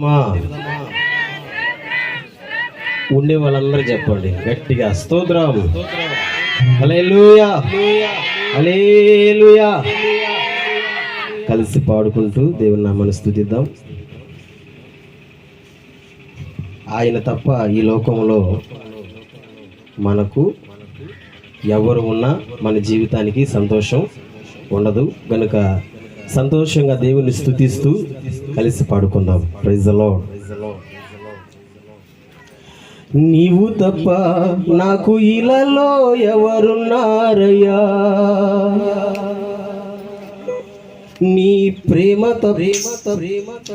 మా. ఉండే వాళ్ళందరూ చెప్పండి. గట్టిగా స్తోత్రం. కలిసి పాడుకుంటూ దేవుని నామను స్థుతిద్దాం. ఆయన తప్ప ఈ లోకంలో మనకు ఎవరు ఉన్నా మన జీవితానికి సంతోషం ఉండదు. గనుక సంతోషంగా దేవుని స్థుతిస్తూ కలిసి పాడుకుందాం. ప్రైజ్ నీవు తప్ప నాకు ఇలలో ఎవరున్నారయ్యా? నీ ప్రేమ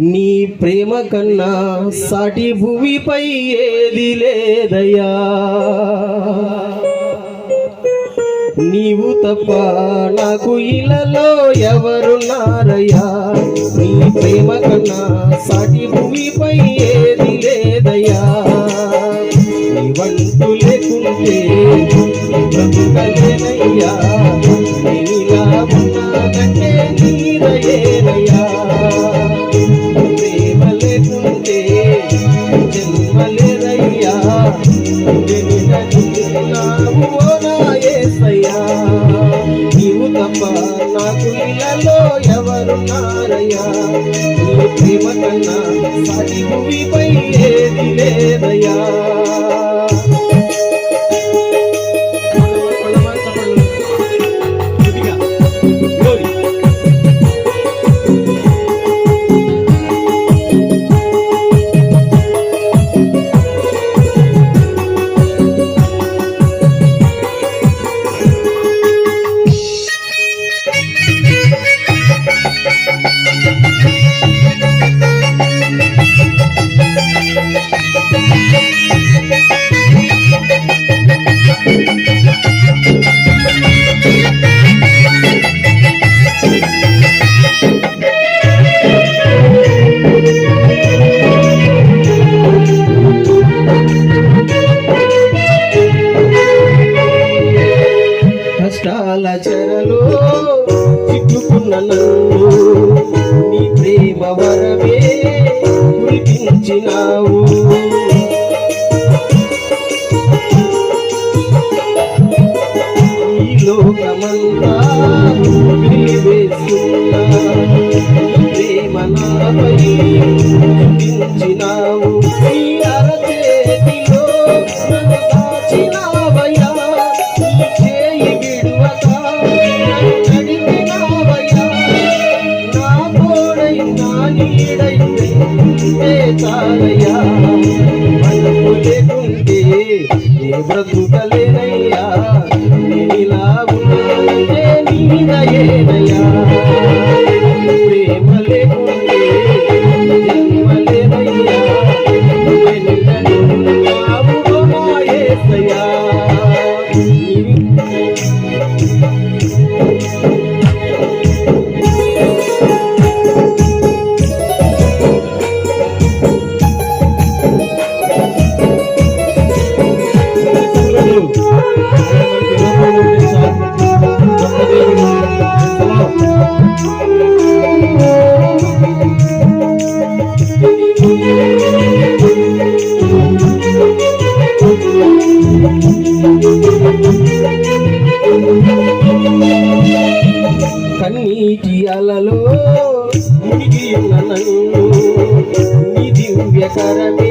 నీ ప్రేమ కన్నా సాటి భూమిపై ఏది లేదయ్యా? నీవు తప్ప నాకు ఇలలో ఎవరున్నారయ్యా నీ ప్రేమ కన్నా సాటి భూమిపై ఏది లేదయ్యా? నీ వంతు లేకుంటే బ్రతుకలేనయ్యా. నాకు ఇలలో ఎవరున్నారయ్యా నీ ప్రేమ కన్నా సాటి భూమిపై ఏది లేదయ్యా? నన్ను నీ ప్రేమ వరమే కురిపించినావు. ఈ లోకమంతా వెలివేస్తున్నా బ్రతుకలేనయ్యా నేనిలా ఉన్నానంటే నీదయేనయ్యా. ప్రేమ లేకుంటే కన్నీటి అలలో మునిగి ఉన్న నన్ను నీ దివ్యకరమే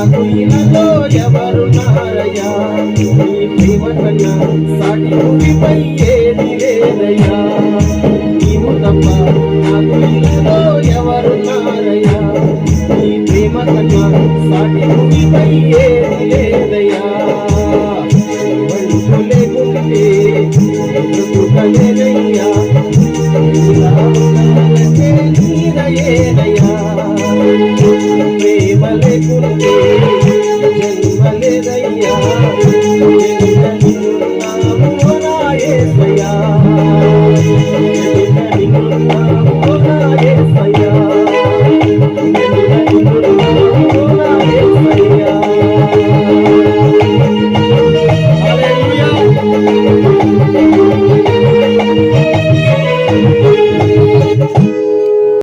ఇలాలో ఎవరు నారయ్యా నీ ప్రేమ కన్నా సాటి భూమిపై ఏది లేదయ్యా నీవు తప్ప ఎవరు నారయ్యా నీ ప్రేమ కన్నా సాటి భూమిపై ఏది లేదయ్యా?